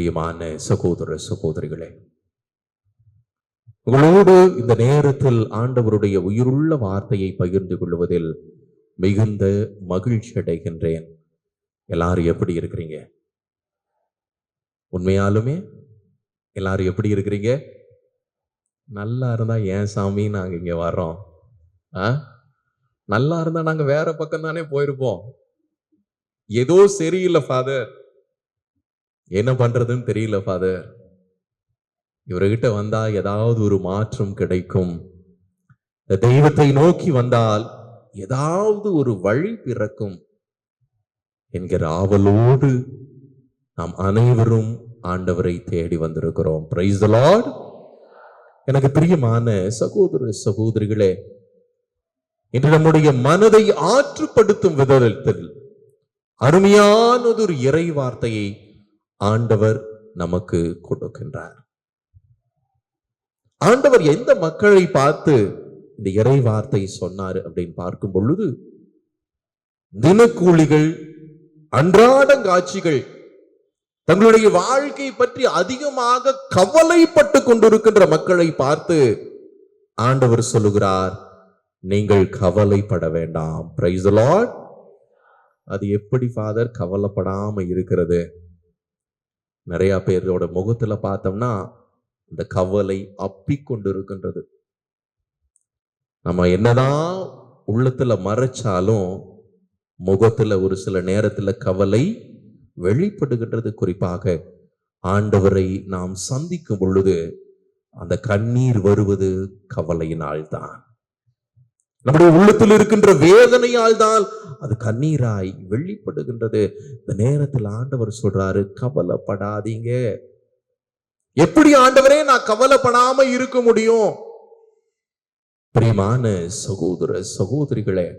பிரியமான சகோதர சகோதரிகளே உங்களோடு இந்த நேரத்தில் ஆண்டவருடைய உயிருள்ள வார்த்தையை பகிர்ந்து கொள்வதில் மிகுந்த மகிழ்ச்சி அடைகின்றேன். எல்லாரும் எப்படி இருக்கிறீங்க? உண்மையாலுமே எல்லாரும் எப்படி இருக்கிறீங்க? நல்லா இருந்தா ஏன் சாமி நாங்க இங்க வர்றோம்? ஆ? நல்லா இருந்தா நாங்க வேற பக்கம் தானே போயிருப்போம்? ஏதோ சரியில்லை ஃபாதர் என்ன பண்றதுன்னு தெரியல ஃபாதர் இவர்கிட்ட வந்தால் ஏதாவது ஒரு மாற்றம் கிடைக்கும். தெய்வத்தை நோக்கி வந்தால் ஏதாவது ஒரு வழி பிறக்கும் என்கிற ஆவலோடு நாம் அனைவரும் ஆண்டவரை தேடி வந்திருக்கிறோம். பிரைஸ் லார்ட் எனக்கு பிரியமான சகோதர சகோதரிகளே இன்று நம்முடைய மனதை ஆற்றுப்படுத்தும் விதத்தில் அருமையானதொரு இறை வார்த்தையை ஆண்டவர் நமக்கு கொடுக்கின்றார். ஆண்டவர் எந்த மக்களை பார்த்து இந்த இறை வார்த்தை சொன்னார் அப்படின்னு பார்க்கும் பொழுது தினக்கூலிகள் அன்றாடங்காட்சிகள் தங்களுடைய வாழ்க்கை பற்றி அதிகமாக கவலைப்பட்டு கொண்டிருக்கின்ற மக்களை பார்த்து ஆண்டவர் சொல்லுகிறார் நீங்கள் கவலைப்பட வேண்டாம். பிரைஸ் லார்ட் அது எப்படி ஃபாதர் கவலைப்படாம இருக்கிறது? நிறையா பேரோட முகத்துல பார்த்தோம்னா இந்த கவலை அப்பி கொண்டிருக்கின்றது. நம்ம என்னதான் உள்ளத்துல மறைச்சாலும் முகத்துல ஒரு சில நேரத்துல கவலை வெளிப்படுகின்றது. குறிப்பாக ஆண்டவரை நாம் சந்திக்கும் பொழுது அந்த கண்ணீர் வருவது கவலையினால் தான் நம்முடைய உள்ளத்தில் இருக்கின்ற வேதனையால் தான் அது கண்ணீராய் வெளிப்படுகின்றது இந்த நேரத்தில் ஆண்டவர் சொல்றாரு கவலைப்படாதீங்க. எப்படி ஆண்டவரே நான் கவலைப்படாம இருக்க முடியும்? பிரியமான சகோதர சகோதரிகளே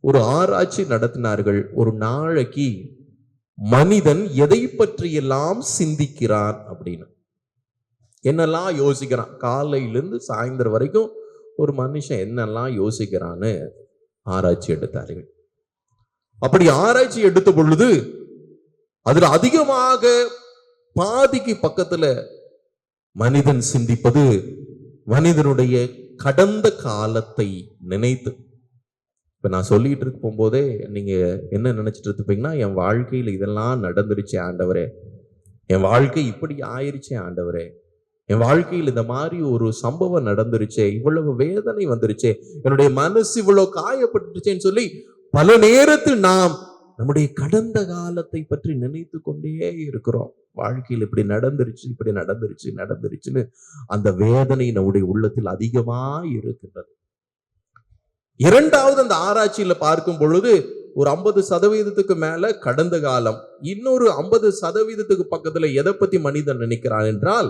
ஒரு ஆராய்ச்சி நடத்தினார்கள். ஒரு நாளைக்கு மனிதன் எதை பற்றியெல்லாம் சிந்திக்கிறான் அப்படின்னு. என்னெல்லாம் யோசிக்கிறான்? காலையிலிருந்து சாயந்தரம் வரைக்கும் ஒரு மனுஷன் என்னெல்லாம் யோசிக்கிறான்னு ஆராய்ச்சி எடுத்தார்கள். அப்படி ஆராய்ச்சி எடுத்த பொழுது அதுல அதிகமாக பாதிக்கு பக்கத்துல மனிதன் சிந்திப்பது மனிதனுடைய கடந்த காலத்தை நினைத்து. இப்ப நான் சொல்லிட்டு இருக்கும் போதே நீங்க என்ன நினைச்சிட்டு இருப்பீங்கன்னா என் வாழ்க்கையில இதெல்லாம் நடந்துருச்சே ஆண்டவரே. என் வாழ்க்கை இப்படி ஆயிருச்சே ஆண்டவரே. என் வாழ்க்கையில் இந்த மாதிரி ஒரு சம்பவம் நடந்துருச்சே இவ்வளவு வேதனை வந்துருச்சே என்னுடைய மனசு இவ்வளவு காயப்பட்டுச்சேன்னு சொல்லி பல நேரத்தில் நாம் நம்முடைய கடந்த காலத்தை பற்றி நினைத்து கொண்டே இருக்கிறோம். வாழ்க்கையில் இப்படி நடந்துருச்சு இப்படி நடந்துருச்சு நடந்துருச்சுன்னு அந்த வேதனை நம்முடைய உள்ளத்தில் அதிகமா இருக்கின்றது. இரண்டாவது அந்த ஆராய்ச்சியில பார்க்கும் பொழுது ஒரு ஐம்பது சதவீதத்துக்கு மேல கடந்த காலம் இன்னொரு ஐம்பது சதவீதத்துக்கு பக்கத்துல எதை பத்தி மனிதன் நினைக்கிறான் என்றால்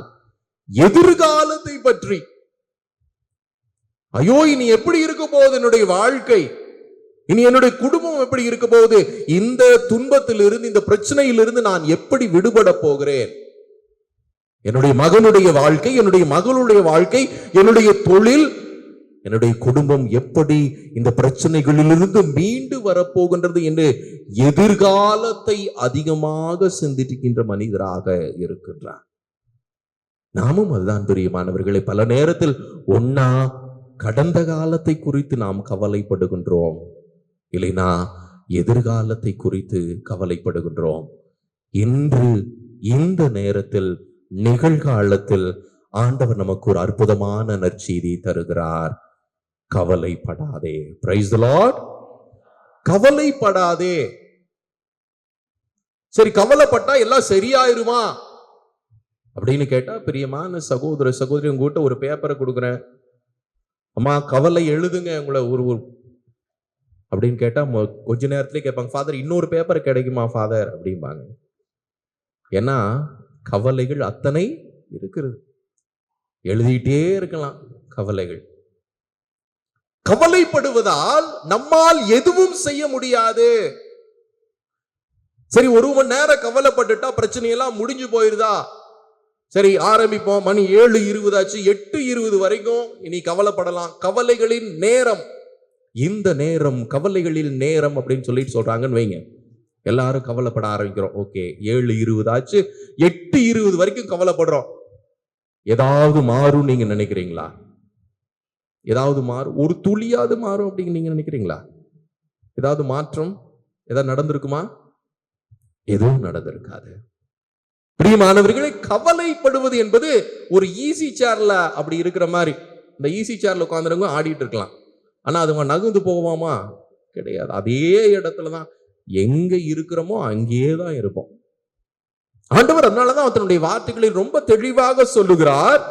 எதிர்காலத்தை பற்றி. ஐயோ இனி எப்படி இருக்க போகுது என்னுடைய வாழ்க்கை? இனி என்னுடைய குடும்பம் எப்படி இருக்க போகுது? இந்த துன்பத்திலிருந்து இந்த பிரச்சனையிலிருந்து நான் எப்படி விடுபட போகிறேன்? என்னுடைய மகனுடைய வாழ்க்கை என்னுடைய மகளுடைய வாழ்க்கை என்னுடைய தொழில் என்னுடைய குடும்பம் எப்படி இந்த பிரச்சனைகளிலிருந்து மீண்டு வரப்போகின்றது என்று எதிர்காலத்தை அதிகமாக சிந்திக்கின்ற மனிதராக இருக்கின்றார். நாமும் அதுதான் பிரியமானவர்களை பல நேரத்தில் ஒன்னா கடந்த காலத்தை குறித்து நாம் கவலைப்படுகின்றோம். இல்லைனா எதிர்காலத்தை குறித்து கவலைப்படுகின்றோம். இன்று இந்த நேரத்தில் நிகழ்காலத்தில் ஆண்டவர் நமக்கு ஒரு அற்புதமான நற்செய்தி தருகிறார். கவலைப்படாதே. பிரைஸ் லார்ட் கவலைப்படாதே. சரி கவலைப்பட்டா எல்லாம் சரியாயிருமா? அப்படின்னு கேட்டா பிரியமான சகோதர சகோதரி உங்ககிட்ட ஒரு பேப்பரை கொடுக்குறேன். அம்மா கவலை எழுதுங்க. உங்களை ஒரு ஒரு அப்படின்னு கேட்டால் மொ- கொஞ்ச நேரத்துலேயே கேட்பாங்க ஃபாதர் இன்னொரு பேப்பர் கிடைக்குமா ஃபாதர் அப்படிம்பாங்க. ஏன்னா கவலைகள் அத்தனை இருக்கிறது. எழுதிட்டே இருக்கலாம் கவலைகள். கவலைப்படுவதால் நம்மால் எதுவும் செய்ய முடியாது. சரி ஒரு மணி நேரம் கவலைப்பட்டுட்டா பிரச்சனையெல்லாம் முடிஞ்சு போயிருதா? சரி ஆரம்பிப்போம். மணி ஏழு இருபதாச்சு எட்டு இருபது வரைக்கும் இனி கவலைப்படலாம். கவலைகளின் நேரம். இந்த நேரம் கவலைகளில் நேரம் அப்படின்னு சொல்லிட்டு சொல்றாங்கன்னு வைங்க. எல்லாரும் கவலைப்பட ஆரம்பிக்கிறோம். ஓகே ஏழு இருபது ஆச்சு. எட்டு இருபது வரைக்கும் கவலைப்படுறோம். ஏதாவது மாறும் நீங்க நினைக்கிறீங்களா? ஏதாவது மாறும்? ஒரு துளியாவது மாறும் அப்படின்னு நீங்க நினைக்கிறீங்களா? ஏதாவது மாற்றம்? ஏதாவது நடந்திருக்குமா? எதுவும் நடந்திருக்காது. பிரியமானவர்களை கவலைப்படுவது என்பது ஒரு ஈஸி சேர்ல அப்படி இருக்கிற மாதிரி. இந்த ஈஸி சேர்ல உட்காந்துருங்க ஆடிட்டு இருக்கலாம். ஆனால் அதுவங்க நகுந்து போவாமா கிடையாது. அதே இடத்துல தான் எங்கே இருக்கிறோமோ அங்கேயே தான் இருப்போம். ஆண்டவர் அதனாலதான் தன்னுடைய வார்த்தைகளை ரொம்ப தெளிவாக சொல்லுகிறார்.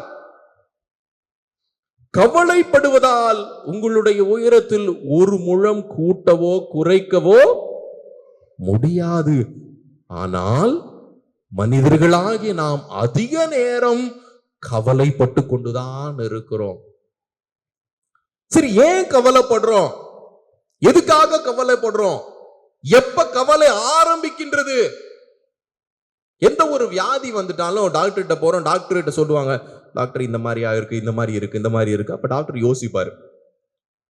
கவலைப்படுவதால் உங்களுடைய உயரத்தில் ஒரு முழம் கூட்டவோ குறைக்கவோ முடியாது. ஆனால் மனிதர்களாகிய நாம் அதிக நேரம் கவலைப்பட்டு கொண்டுதான் இருக்கிறோம். சரி ஏன் கவலைப்படுறோம்? எதுக்காக கவலைப்படுறோம்? எப்ப கவலை ஆரம்பிக்கின்றது? எந்த ஒரு வியாதி வந்துட்டாலும் டாக்டர்கிட்ட போறோம் டாக்டர் கிட்ட சொல்லுவாங்க டாக்டர் இந்த மாதிரியா இருக்கு இந்த மாதிரி இருக்கு இந்த மாதிரி இருக்கு. அப்ப டாக்டர் யோசிப்பாரு.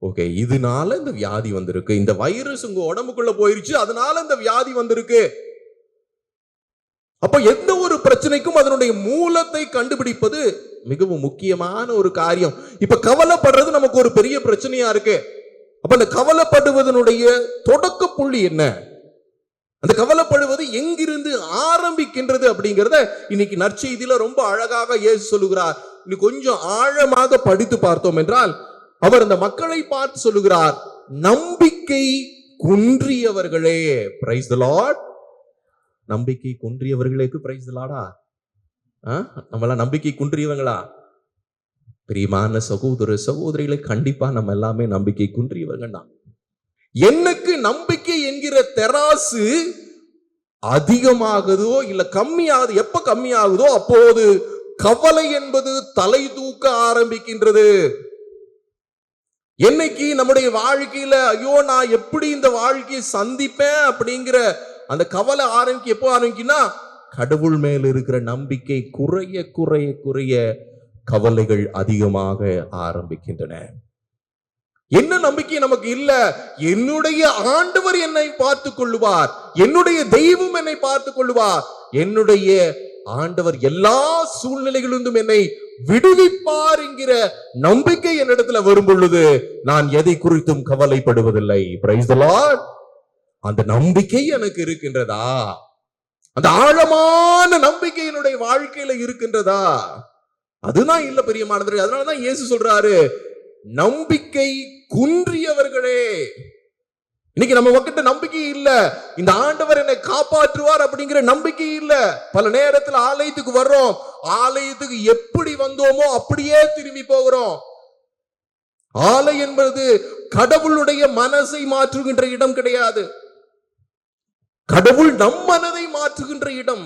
ஓகே இதனால இந்த வியாதி வந்திருக்கு. இந்த வைரஸ் உங்க உடம்புக்குள்ள போயிருச்சு அதனால இந்த வியாதி வந்திருக்கு. அப்ப எந்த ஒரு பிரச்சனைக்கும் அதனுடைய மூலத்தை கண்டுபிடிப்பது மிகவும் முக்கியமான ஒரு காரியம். இப்ப கவலைப்படுறது நமக்கு ஒரு பெரிய பிரச்சனையா இருக்கு. அப்ப அந்த கவலைப்படுவதனுடைய தொடக்க புள்ளி என்ன? அந்த கவலைப்படுவது எங்கிருந்து ஆரம்பிக்கின்றது அப்படிங்கிறத இன்னைக்கு நற்செய்தியில ரொம்ப அழகாக ஏசு சொல்லுகிறார். இன்னைக்கு கொஞ்சம் ஆழமாக படித்து பார்த்தோம் என்றால் அவர் அந்த மக்களை பார்த்து சொல்லுகிறார் நம்பிக்கை குன்றியவர்களே பிரைஸ் த லார்ட் நம்பிக்கை குன்றியவர்களுக்கு பிரைஸ் த நம்மளாம் நம்பிக்கை குன்றியவங்களா? பிரியமான சகோதர சகோதரிகளை கண்டிப்பா நம்ம எல்லாமே நம்பிக்கை குன்றியவங்க தான். எனக்கு நம்பிக்கை என்கிற தெராசு அதிகமாகுதோ இல்ல கம்மியாகுது எப்ப கம்மியாகுதோ அப்போது கவலை என்பது தலை தூக்க ஆரம்பிக்கின்றது. என்னைக்கு நம்முடைய வாழ்க்கையில ஐயோ நான் எப்படி இந்த வாழ்க்கையை சந்திப்பேன்? அப்படிங்கிற அந்த கவலை ஆரம்பிக்க எப்போ ஆரம்பிக்குன்னா கடவுள் மேல் இருக்கிற நம்பிக்கை குறைய குறைய குறைய கவலைகள் அதிகமாக ஆரம்பிக்கின்றன. என்ன நம்பிக்கை நமக்கு இல்ல? என்னுடைய ஆண்டவர் என்னை பார்த்து கொள்ளுவார். என்னுடைய தெய்வம் என்னை பார்த்து கொள்ளுவார். என்னுடைய ஆண்டவர் எல்லா சூழ்நிலைகளிலிருந்தும் என்னை விடுவிப்பார் என்கிற நம்பிக்கை என்னிடத்துல வரும் பொழுது நான் எதை குறித்தும் கவலைப்படுவதில்லை பிரைஸ் லார்ட் அந்த நம்பிக்கை எனக்கு இருக்கின்றதா? அந்த ஆழமான நம்பிக்கை என்னுடைய வாழ்க்கையில இருக்கின்றதா? அதுதான் இல்ல பெரியமானது அதனாலதான் இயேசு சொல்றாரு நம்பிக்கை குன்றியவர்களே. இன்னைக்கு நம்ம மக்கள்கிட்ட நம்பிக்கை இல்ல. இந்த ஆண்டவர் என்னை காப்பாற்றுவார் அப்படிங்கிற நம்பிக்கை இல்ல. பல நேரத்துல ஆலயத்துக்கு வர்றோம். ஆலயத்துக்கு எப்படி வந்தோமோ அப்படியே திரும்பி போகிறோம். ஆலை என்பது கடவுளுடைய மனசை மாற்றுகின்ற இடம் கிடையாது. கடவுள் நம் மனதை மாற்றுகின்ற இடம்.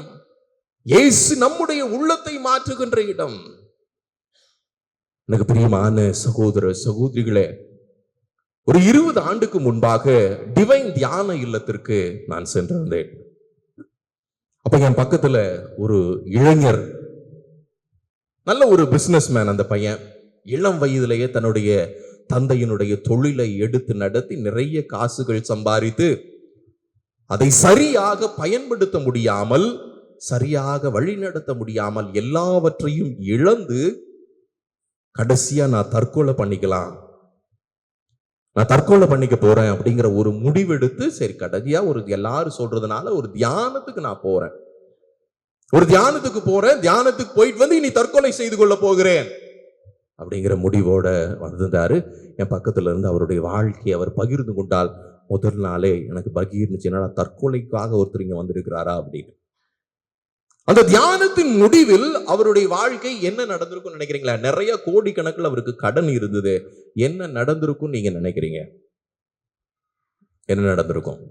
இயேசு நம்முடைய உள்ளத்தை மாற்றுகின்ற இடம். எனக்கு பிரியமான சகோதர சகோதரிகளே ஒரு இருபது ஆண்டுக்கு முன்பாக டிவைன் தியான இல்லத்திற்கு நான் சென்றிருந்தேன். அப்ப என் பக்கத்துல ஒரு இளைஞர் நல்ல ஒரு பிசினஸ் மேன் அந்த பையன் இளம் வயதிலேயே தன்னுடைய தந்தையினுடைய தொழிலை எடுத்து நடத்தி நிறைய காசுகள் சம்பாதித்து அதை சரியாக பயன்படுத்த முடியாமல் சரியாக வழிநடத்த முடியாமல் எல்லாவற்றையும் இழந்து கடைசியா நான் தற்கொலை பண்ணிக்கலாம். நான் தற்கொலை பண்ணிக்க போறேன் அப்படிங்கிற ஒரு முடிவெடுத்து சரி கடைசியா ஒரு எல்லாரும் சொல்றதுனால ஒரு தியானத்துக்கு நான் போறேன். ஒரு தியானத்துக்கு போறேன் தியானத்துக்கு போயிட்டு வந்து இனி தற்கொலை செய்து கொள்ள போகிறேன் அப்படிங்கிற முடிவோட வந்திருந்தாரு என் பக்கத்துல இருந்து அவருடைய வாழ்க்கையை அவர் பகிர்ந்து கொண்டால் முதல் நாளே எனக்கு பகிர்ந்துச்சு என்னடா தற்கொலைக்காக ஒருத்தர் இங்க வந்திருக்கிறாரா அப்படின்னு. அந்த தியானத்தின் முடிவில் அவருடைய வாழ்க்கை என்ன நடந்திருக்கும் நினைக்கிறீங்களா? நிறைய கோடிக்கணக்கில் அவருக்கு கடன் இருந்தது. என்ன நடந்திருக்கும் நீங்க நினைக்கிறீங்க? என்ன நடந்திருக்கும்?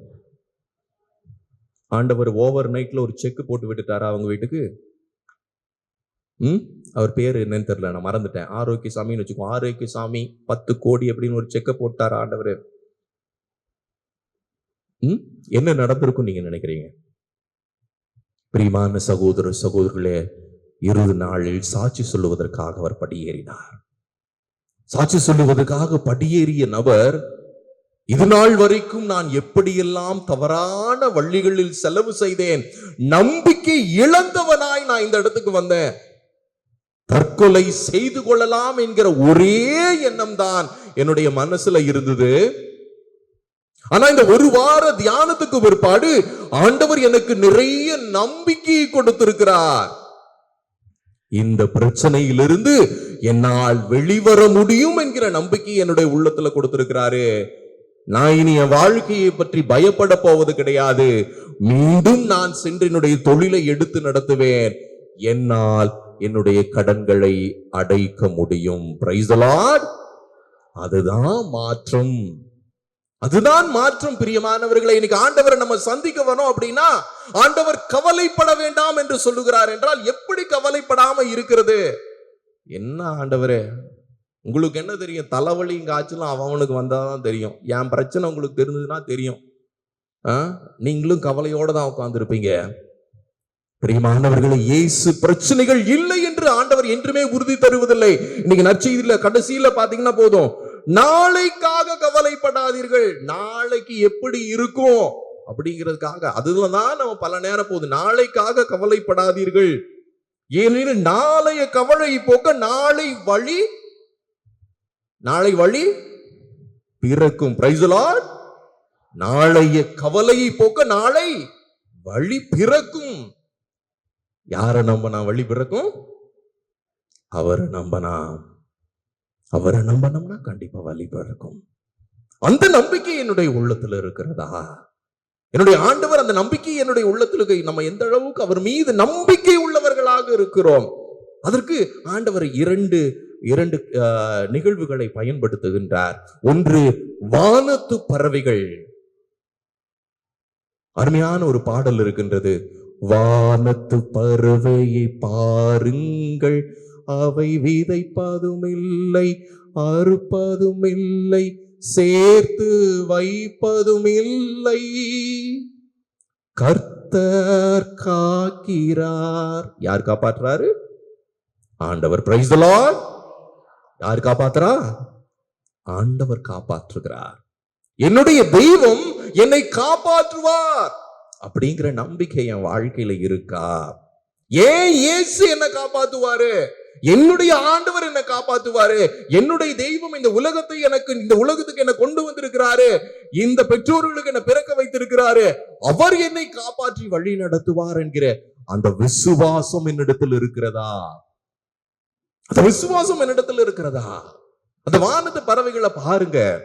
ஆண்டவர் ஓவர் நைட்ல ஒரு செக் போட்டு விட்டுட்டாரா அவங்க வீட்டுக்கு? ம்? அவர் பேர் என்னன்னு தெரியல நான் மறந்துட்டேன். ஆரோக்கிய சாமின்னு வச்சுக்கோ. ஆரோக்கிய சாமி பத்து கோடி அப்படின்னு ஒரு செக்கை போட்டாரா ஆண்டவர்? என்ன நடந்திருக்கும் நீங்க நினைக்கிறீங்க? பிரியமான சகோதர சகோதரர்களே இருபது நாளில் சாட்சி சொல்லுவதற்காக அவர் படியேறினார். சாட்சி சொல்லுவதற்காக படியேறிய நபர் இது நாள் வரைக்கும் நான் எப்படியெல்லாம் தவறான வழிகளில் செலவு செய்தேன் நம்பிக்கை இழந்தவனாய் நான் இந்த இடத்துக்கு வந்தேன். தற்கொலை செய்து கொள்ளலாம் என்கிற ஒரே எண்ணம் தான் என்னுடைய மனசுல இருந்தது. ஆனா இந்த ஒரு வார தியானத்துக்கு பிற்பாடு ஆண்டவர் எனக்கு நிறைய நம்பிக்கையை கொடுத்திருக்கிறார். இந்த பிரச்சனையிலிருந்து என்னால் வெளிவர முடியும் என்கிற நம்பிக்கை என்னுடைய உள்ளத்துல கொடுத்திருக்கிறாரு. நான் இனி என் வாழ்க்கையை பற்றி பயப்பட போவது கிடையாது. மீண்டும் நான் சென்று என்னுடைய தொழிலை எடுத்து நடத்துவேன். என்னால் என்னுடைய கடன்களை அடைக்க முடியும். Praise அதுதான் மாற்றம். அதுதான் மாற்றம் பிரியமானவர்களை. இன்னைக்கு ஆண்டவரை நம்ம சந்திக்க வரோம் அப்படின்னா ஆண்டவர் கவலைப்பட வேண்டாம் என்று சொல்லுகிறார் என்றால் எப்படி கவலைப்படாம இருக்கிறது? என்ன ஆண்டவரே? உங்களுக்கு என்ன தெரியும்? தலைவலி காய்ச்சலும் அவனுக்கு வந்தாதான் தெரியும். என் பிரச்சனை உங்களுக்கு தெரிஞ்சதுன்னா தெரியும். ஆ? நீங்களும் கவலையோட தான் உட்கார்ந்துருப்பீங்க. பிரியமானவர்களே இயேசு பிரச்சனைகள் இல்லை என்று ஆண்டவர் என்றுமே உறுதி தருவதில்லை. இன்னைக்கு நற்செய்தியில கடைசியில பாத்தீங்கன்னா போதும். நாளைக்காக கவலைப்படாதீர்கள். நாளைக்கு எப்படி இருக்கும்? அப்படிங்கிறதுக்காக. அதுதான் நம்ம பல நேரம் போகுது. நாளைக்காக கவலைப்படாதீர்கள். ஏனெனில் நாளைய கவலை போக்க நாளை வழி நாளை வழி பிறக்கும். Praise நாளைய கவலையை போக்க நாளை வழி பிறக்கும். யாரை நம்பனா வழி பிறக்கும்? அவரை நம்பனா அவரை நம்பினோம்னா கண்டிப்பா வழி பிறக்கும் அந்த நம்பிக்கை என்னுடைய உள்ளத்துல இருக்கிறதா? என்னுடைய ஆண்டவர் அந்த நம்பிக்கை என்னுடைய உள்ளத்தில் நம்ம எந்த அளவுக்கு அவர் மீது நம்பிக்கை உள்ளவர்களாக இருக்கிறோம்? அதற்கு ஆண்டவர் இரண்டு இரண்டு ஆஹ், நிகழ்வுகளை பயன்படுத்துகின்றார். ஒன்று வானத்து பறவைகள். அருமையான ஒரு பாடல் இருக்கின்றது. வானத்து பறவையை பாருங்கள். அவை விதைப்பதும் இல்லை அறுப்பதும் இல்லை சேர்த்து வைப்பதும் இல்லை கர்த்தர் காக்கிறார். யார் காப்பாற்றுறாரு? ஆண்டவர். பிரைஸ் யார் காப்பாத்துறா? ஆண்டவர் காப்பாற்றுகிறார். என்னுடைய தெய்வம் என்னை காப்பாற்றுவார் அப்படிங்கிற நம்பிக்கை என் வாழ்க்கையில இருக்கா? ஏன் இயேசு என்ன காப்பாத்துவாரு? என்னுடைய ஆண்டவர் என்ன காப்பாத்துவாரு என்னுடைய தெய்வம் இந்த உலகத்தை எனக்கு இந்த உலகத்துக்கு என்ன கொண்டு வந்திருக்கிறாரு. இந்த பெற்றோர்களுக்கு என்ன பிறக்க வைத்திருக்கிறாரு. அவர் என்னை காப்பாற்றி வழி நடத்துவார் என்கிற அந்த விசுவாசம் என்னிடத்தில் இருக்கிறதா? அந்த விசுவாசம் என்னிடத்தில் இருக்கிறதா? அந்த வானத்து பறவைகளை பாருங்க.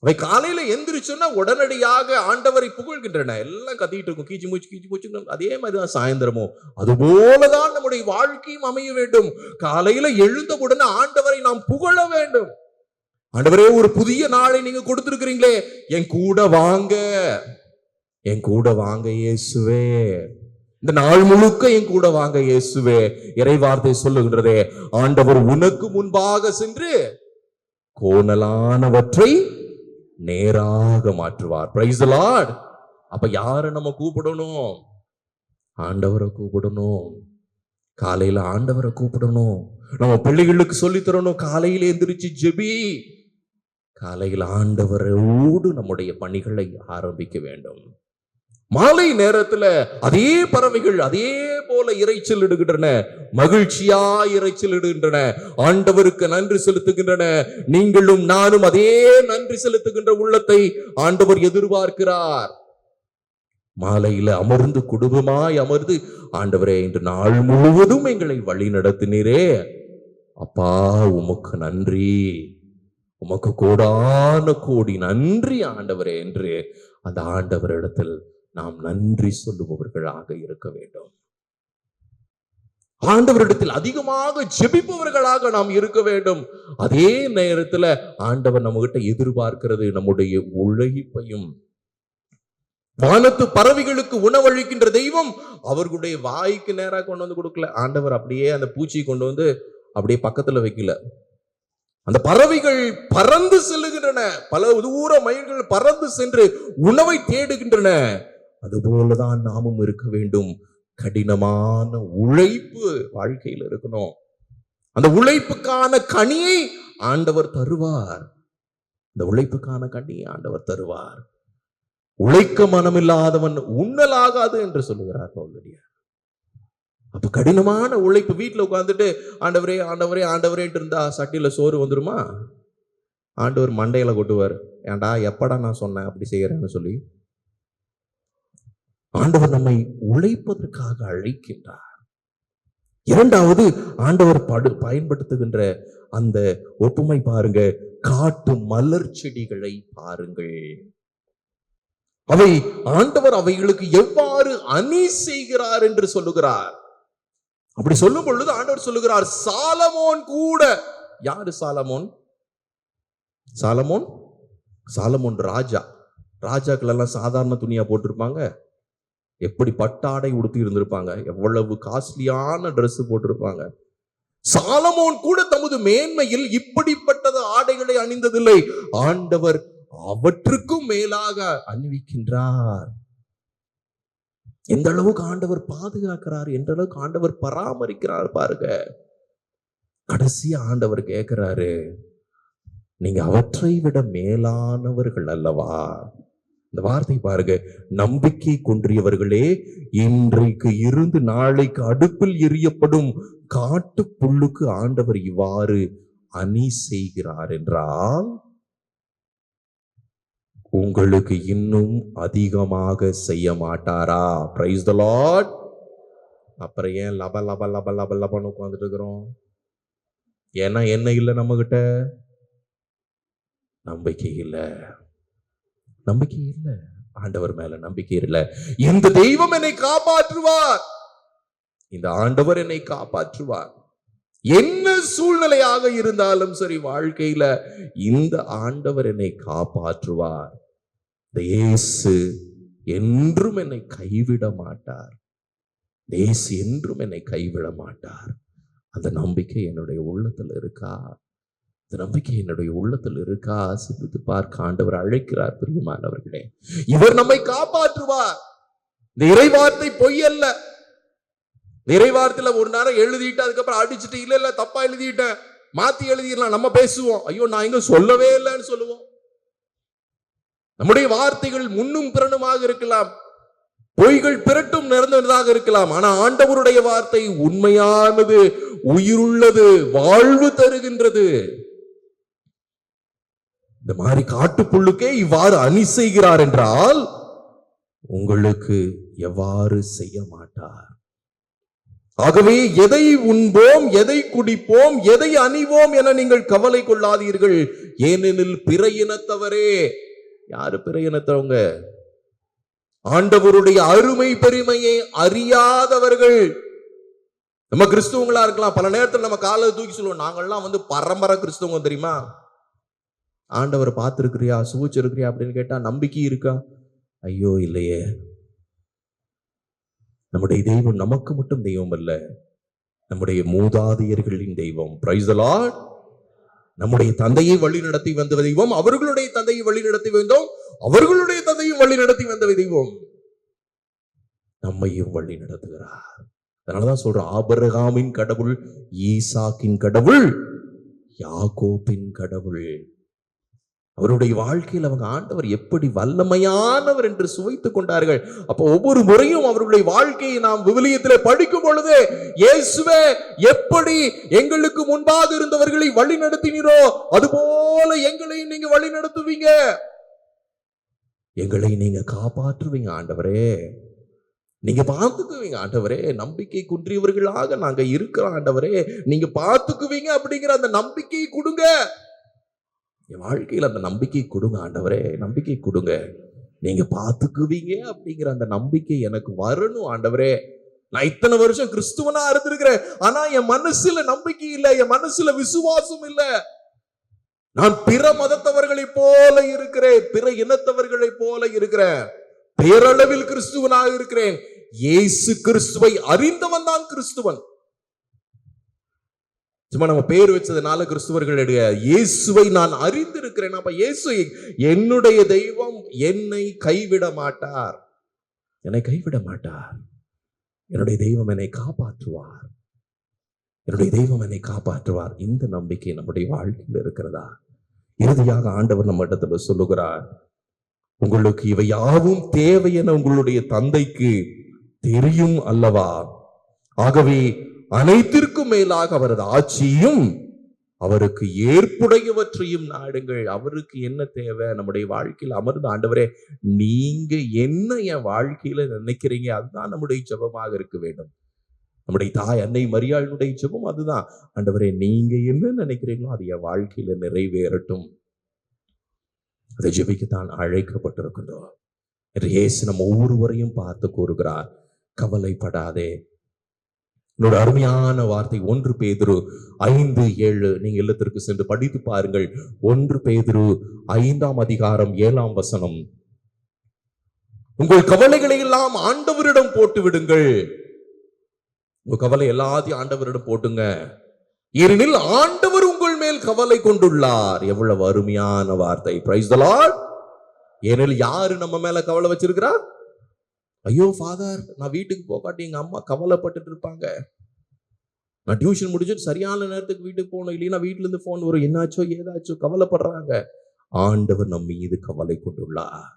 அவை காலையில எந்திரிச்சோன்னா உடனடியாக ஆண்டவரை புகழ்கின்றன. எல்லாம் கத்திட்டு இருக்கும். கீச்சு மூச்சு கீச்சு மூச்சு. அதே மாதிரிதான் சாயந்தரமும். அதுபோலதான் நம்முடைய வாழ்க்கையும் அமைய வேண்டும். காலையில எழுந்தவுடனே ஆண்டவரை நாம் புகழ வேண்டும். ஆண்டவரே ஒரு புதிய நாளை நீங்க கொடுத்துருக்கிறீங்களே. என் கூட வாங்க. என் கூட வாங்க இயேசுவே. இந்த நாள் முழுக்க என் கூட வாங்க இயேசுவே. இறைவார்த்தை சொல்லுகின்றதே ஆண்டவர் உனக்கு முன்பாக சென்று கோணலானவற்றை நேராக மாற்றுவார். பிரைஸ் லார்ட் அப்ப யாரை நம்ம கூப்பிடணும்? ஆண்டவரை கூப்பிடணும். காலையில ஆண்டவரை கூப்பிடணும். நம்ம பிள்ளைகளுக்கு சொல்லி தரணும் காலையில எந்திரிச்சு ஜெபி. காலையில் ஆண்டவரோடு நம்முடைய பணிகளை ஆரம்பிக்க வேண்டும். மாலை நேரத்துல அதே பறவைகள் அதே போல இறைச்சல் இடுகின்றன. மகிழ்ச்சியா இறைச்சல் இடுகின்றன. ஆண்டவருக்கு நன்றி செலுத்துகின்றன. நீங்களும் நானும் அதே நன்றி செலுத்துகின்ற உள்ளத்தை ஆண்டவர் எதிர்பார்க்கிறார். மாலையில அமர்ந்து குடும்பமாய் அமர்ந்து ஆண்டவரே இன்று நாள் முழுவதும் எங்களை வழி நடத்தினீரே. அப்பா உமக்கு நன்றி. உமக்கு கோடான கோடி நன்றி ஆண்டவரே என்று அந்த ஆண்டவரிடத்தில் நாம் நன்றி சொல்லுபவர்களாக இருக்க வேண்டும். ஆண்டவரிடத்தில் அதிகமாக ஜெபிப்பவர்களாக நாம் இருக்க வேண்டும். அதே நேரத்துல ஆண்டவர் நம்ம கிட்ட எதிர்பார்க்கிறது நம்முடைய உழைப்பையும். வானத்து பறவைகளுக்கு உணவளிக்கின்ற தெய்வம் அவர்களுடைய வாய்க்கு நேரா கொண்டு வந்து கொடுக்கல. ஆண்டவர் அப்படியே அந்த பூச்சியை கொண்டு வந்து அப்படியே பக்கத்துல வைக்கல. அந்த பறவைகள் பறந்து செல்லுகின்றன. பல தூர மயில்கள் பறந்து சென்று உணவை தேடுகின்றன. அதுபோலதான் நாமும் இருக்க வேண்டும். கடினமான உழைப்பு வாழ்க்கையில் இருக்கணும். அந்த உழைப்புக்கான கனியை ஆண்டவர் தருவார். இந்த உழைப்புக்கான கனியை ஆண்டவர் தருவார். உழைக்க மனமில்லாதவன் உண்ணலாகாது என்று சொல்லுகிறார் பவுலடியார் அப்ப கடினமான உழைப்பு வீட்டில் உட்காந்துட்டு ஆண்டவரே ஆண்டவரே ஆண்டவரேன்ட்டு இருந்தா சட்டியில சோறு வந்துருமா? ஆண்டவர் மண்டையில கொட்டுவார். ஏன்டா எப்படா நான் சொன்னேன் அப்படி செய்யறேன்னு சொல்லி ஆண்டவர் நம்மை உழைப்பதற்காக அழைக்கின்றார். இரண்டாவது ஆண்டவர் படு பயன்படுத்துகின்ற அந்த ஒப்புமை பாருங்க காட்டு மலர் செடிகளை பாருங்கள். அவை ஆண்டவர் அவைகளுக்கு எவ்வாறு அணி செய்கிறார் என்று சொல்லுகிறார். அப்படி சொல்லும் பொழுது ஆண்டவர் சொல்லுகிறார் சாலமோன் கூட யாரு சாலமோன்? சாலமோன்? சாலமோன் ராஜா. ராஜாக்கள் எல்லாம் சாதாரண துணியா போட்டிருப்பாங்க. எப்படி பட்டாடை உடுத்தி இருந்திருப்பாங்க? எவ்வளவு காஸ்ட்லியான ட்ரெஸ் போட்டிருப்பாங்க? சாலமோன் கூட தமது மேன்மையில் இப்படிப்பட்டது ஆடைகளை அணிந்ததில்லை. ஆண்டவர் அவற்றுக்கும் மேலாக அணிவிக்கின்றார். எந்த அளவுக்கு ஆண்டவர் பாதுகாக்கிறார் எந்த அளவுக்கு ஆண்டவர் பராமரிக்கிறார் பாருங்க. கடைசியா ஆண்டவர் கேட்கிறாரு நீங்க அவற்றை விட மேலானவர்கள் அல்லவா? இந்த வார்த்தை பாருங்க நம்பிக்கை கொன்றியவர்களே இன்றைக்கு இருந்து நாளைக்கு அடுப்பில் எரியப்படும் காட்டு புல்லுக்கு ஆண்டவர் இவ்வாறு அணி செய்கிறார் என்றால் உங்களுக்கு இன்னும் அதிகமாக செய்ய மாட்டாரா? பிரைஸ் த லாட் அப்புறம் ஏன் லப லப லப லப லபன்னு உட்காந்துட்டு இருக்கிறோம்? ஏன்னா என்ன இல்லை நம்ம கிட்ட நம்பிக்கை இல்லை. நம்பிக்கை இல்லை. ஆண்டவர் மேல நம்பிக்கை இல்லை. இந்த தெய்வம் என்னை காப்பாற்றுவார். இந்த ஆண்டவர் என்னை காப்பாற்றுவார். என்ன சூழ்நிலையாக இருந்தாலும் சரி வாழ்க்கையில இந்த ஆண்டவர் என்னை காப்பாற்றுவார். இந்த இயேசு என்றும் என்னை கைவிட மாட்டார். தேசு இயேசு என்றும் என்னை கைவிட மாட்டார். அந்த நம்பிக்கை என்னுடைய உள்ளத்துல இருக்கா? இந்த நம்பிக்கை என்னுடைய உள்ளத்தில் இருக்கா? சிந்தித்து பார்க்க ஆண்டவர் அழைக்கிறார் பிரியமானவர்களே. இவர் நம்மை காப்பாற்றுவார். இந்த இறைவார்த்தை பொய் அல்ல. இறைவார்த்தையில ஒரு நேரம் எழுதிட்டு அதுக்கப்புறம் அடிச்சுட்டு இல்ல இல்ல தப்பா எழுதிட்டேன். மாத்தி எழுதிடலாம் நம்ம பேசுவோம். ஐயோ நான் இங்க சொல்லவே இல்லைன்னு சொல்லுவோம். நம்முடைய வார்த்தைகள் முன்னும் பிறனுமாக இருக்கலாம். பொய்கள் பிறட்டும் நிறந்ததாக இருக்கலாம். ஆனா ஆண்டவருடைய வார்த்தை உண்மையானது உயிருள்ளது வாழ்வு தருகின்றது. இந்த மாதிரி காட்டுப்புள்ளுக்கே இவ்வாறு அணி செய்கிறார் என்றால் உங்களுக்கு எவ்வாறு செய்ய மாட்டார்? ஆகவே எதை உண்போம் எதை குடிப்போம் எதை அணிவோம் என நீங்கள் கவலை கொள்ளாதீர்கள். ஏனெனில் பிற இனத்தவரே. யாரு பிற இனத்தவங்க? ஆண்டவருடைய அருமை பெருமையை அறியாதவர்கள். நம்ம கிறிஸ்துவங்களா இருக்கலாம். பல நேரத்தில் நம்ம காலை தூக்கி சொல்லுவோம். நாங்கள்லாம் வந்து பரம்பரை கிறிஸ்துவங்க தெரியுமா? ஆண்டவரை பார்த்துருக்கிறியா? சுவிச்சிருக்கிறியா? அப்படின்னு கேட்டா நம்பிக்கை இருக்கா? ஐயோ இல்லையே. நம்முடைய தெய்வம் நமக்கு மட்டும் தெய்வம் அல்ல. நம்முடைய மூதாதையர்களின் தெய்வம். பிரைஸ் நம்முடைய தந்தையை வழி நடத்தி வந்த தெய்வம் அவர்களுடைய தந்தையை வழி நடத்தி வந்தோம் அவர்களுடைய தந்தையும் வழி நடத்தி வந்த தெய்வம். நம்மையும் வழி நடத்துகிறார். அதனாலதான் சொல்றோம் ஆபரகாமின் கடவுள் ஈசாக்கின் கடவுள் யாகோபின் கடவுள். அவருடைய வாழ்க்கையில் அவங்க ஆண்டவர் எப்படி வல்லமையானவர் என்று சுவைத்துக் கொண்டார்கள். அப்போ ஒவ்வொரு முறையும் அவருடைய வாழ்க்கையை நாம் விவிலியத்தில் படிக்கும் பொழுது இயேசுவே எப்படி எங்களுக்கு முன்பாக இருந்தவர்களை வழி நடத்தினீரோ அதுபோல எங்களையும் நீங்க வழி நடத்துவீங்க எங்களை நீங்க காப்பாற்றுவீங்க ஆண்டவரே. நீங்க பார்த்துக்குவீங்க ஆண்டவரே. நம்பிக்கை குன்றியவர்களாக நாங்க இருக்கிறோம் ஆண்டவரே. நீங்க பார்த்துக்குவீங்க அப்படிங்கிற அந்த நம்பிக்கையை கொடுங்க. என் வாழ்க்கையில் அந்த நம்பிக்கை கொடுங்க ஆண்டவரே. நம்பிக்கை கொடுங்க. நீங்க பார்த்துக்குவீங்க அப்படிங்கிற அந்த நம்பிக்கை எனக்கு வரணும் ஆண்டவரே. நான் இத்தனை வருஷம் கிறிஸ்துவனா இருந்திருக்கிறேன். ஆனா என் மனசுல நம்பிக்கை இல்லை என் மனசுல விசுவாசம் இல்ல. நான் பிற மதத்தவர்களைப் போல இருக்கிறேன் பிற இனத்தவர்களைப் போல இருக்கிறேன். பேரளவில் கிறிஸ்துவனாக இருக்கிறேன். இயேசு கிறிஸ்துவை அறிந்தவன் தான் கிறிஸ்துவன். சும்மா நம்ம பேர் வச்சதுனால கிறிஸ்துவர்களுடைய இயேசுவை நான் அறிந்திருக்கிறேன். அப்ப இயேசு என்னுடைய தெய்வம் என்னை கைவிட மாட்டார். என்னை கைவிட மாட்டார். என்னுடைய தெய்வம் என்னை காப்பாற்றுவார். என்னுடைய தெய்வம் என்னை காப்பாற்றுவார். இந்த நம்பிக்கை நம்முடைய வாழ்க்கையில் இருக்கிறதா? இறுதியாக ஆண்டவர் நம்ம இடத்துல சொல்லுகிறார் உங்களுக்கு இவை யாவும் தேவை என உங்களுடைய தந்தைக்கு தெரியும் அல்லவா? ஆகவே அனைத்திற்கும் மேலாக அவரது ஆட்சியும் அவருக்கு ஏற்புடையவற்றையும் நாடுங்கள். அவருக்கு என்ன தேவை? நம்முடைய வாழ்க்கையில் அமர்ந்து ஆண்டவரே நீங்க என்ன என் வாழ்க்கையில நினைக்கிறீங்க? அதுதான் நம்முடைய ஜெபமாக இருக்க வேண்டும். நம்முடைய தாய் அன்னை மரியாளுடைய ஜெபம் அதுதான். ஆண்டவரே நீங்க என்ன நினைக்கிறீங்களோ அது என் வாழ்க்கையில நிறைவேறட்டும். அதை ஜபிக்கத்தான் அழைக்கப்பட்டிருக்கின்றோம். என்று இயேசு நம்ம ஒவ்வொருவரையும் பார்த்து கூறுகிறார் கவலைப்படாதே. என்னோட அருமையான வார்த்தை ஒன்று பேதுரு ஐந்து ஏழு நீங்க இல்லத்திற்கு சென்று படித்து பாருங்கள். ஒன்று பேதுரு ஐந்தாம் அதிகாரம் ஏழாம் வசனம். உங்கள் கவலைகளை எல்லாம் ஆண்டவரிடம் போட்டு விடுங்கள். உங்க கவலை எல்லாத்தையும் ஆண்டவரிடம் போட்டுங்க. ஏனெனில் ஆண்டவர் உங்கள் மேல் கவலை கொண்டுள்ளார். எவ்வளவு அருமையான வார்த்தை. பிரைஸ் ஏனெனில் யாரு நம்ம மேல கவலை வச்சிருக்கிறா ஐயோ ஃபாதர் நான் வீட்டுக்கு போகாட்டி எங்க அம்மா கவலைப்பட்டுட்டு இருப்பாங்க. நான் டியூஷன் முடிச்சுட்டு சரியான நேரத்துக்கு வீட்டுக்கு போகணும். இல்லைன்னா வீட்டுல இருந்து போன் வரும். என்னாச்சோ ஏதாச்சோ கவலைப்படுறாங்க. ஆண்டவர் நம் மீது கவலை கொண்டுள்ளார்.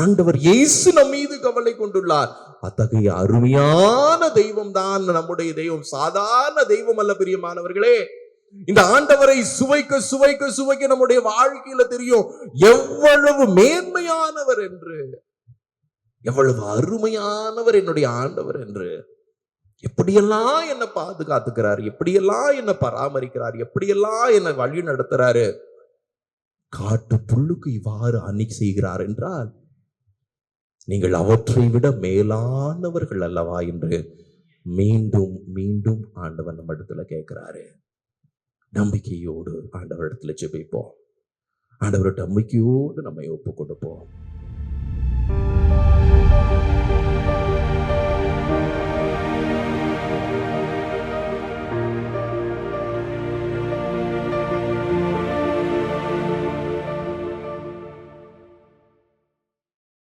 ஆண்டவர் இயேசு நம் மீது கவலை கொண்டுள்ளார். அத்தகைய அருமையான தெய்வம் தான் நம்முடைய தெய்வம். சாதாரண தெய்வம் அல்ல பிரியமானவர்களே. இந்த ஆண்டவரை சுவைக்க சுவைக்க சுவைக்க நம்முடைய வாழ்க்கையில தெரியும். எவ்வளவு மேன்மையானவர் என்று. எவ்வளவு அருமையானவர் என்னுடைய ஆண்டவர் என்று. எப்படியெல்லாம் என்னை பாதுகாத்துக்கிறார் எப்படியெல்லாம் என்னை பராமரிக்கிறார் எப்படியெல்லாம் என்னை வழி நடத்துறாரு. காட்டு புல்லுக்கு இவ்வாறு அணி செய்கிறார் என்றால் நீங்கள் அவற்றை விட மேலானவர்கள் அல்லவா என்று மீண்டும் மீண்டும் ஆண்டவர் நம்ம இடத்துல கேட்கிறாரு. நம்பிக்கையோடு ஆண்டவர் இடத்துல ஜெபிப்போம். ஆண்டவர் நம்பிக்கையோடு நம்மை ஒப்பு கொடுப்போம்